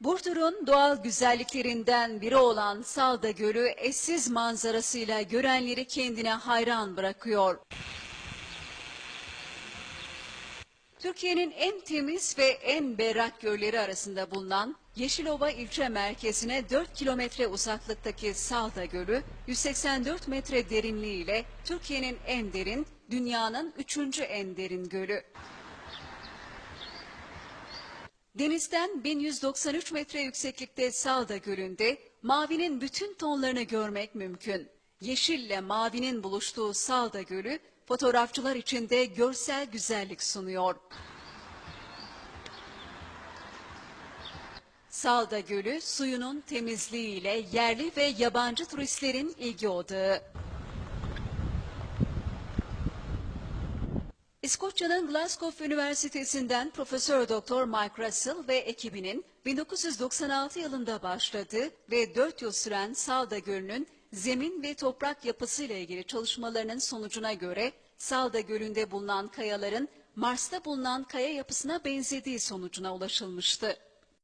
Burdur'un doğal güzelliklerinden biri olan Salda Gölü eşsiz manzarasıyla görenleri kendine hayran bırakıyor. Türkiye'nin en temiz ve en berrak gölleri arasında bulunan Yeşilova ilçe merkezine 4 kilometre uzaklıktaki Salda Gölü 184 metre derinliğiyle Türkiye'nin en derin, dünyanın üçüncü en derin gölü. Denizden 1193 metre yükseklikte Salda Gölü'nde mavinin bütün tonlarını görmek mümkün. Yeşille mavinin buluştuğu Salda Gölü fotoğrafçılar için de görsel güzellik sunuyor. Salda Gölü suyunun temizliğiyle yerli ve yabancı turistlerin ilgi odağı. İskoçya'nın Glasgow Üniversitesi'nden Profesör Doktor Mike Russell ve ekibinin 1996 yılında başladığı ve 4 yıl süren Salda Gölü'nün zemin ve toprak yapısıyla ilgili çalışmalarının sonucuna göre Salda Gölü'nde bulunan kayaların Mars'ta bulunan kaya yapısına benzediği sonucuna ulaşılmıştı.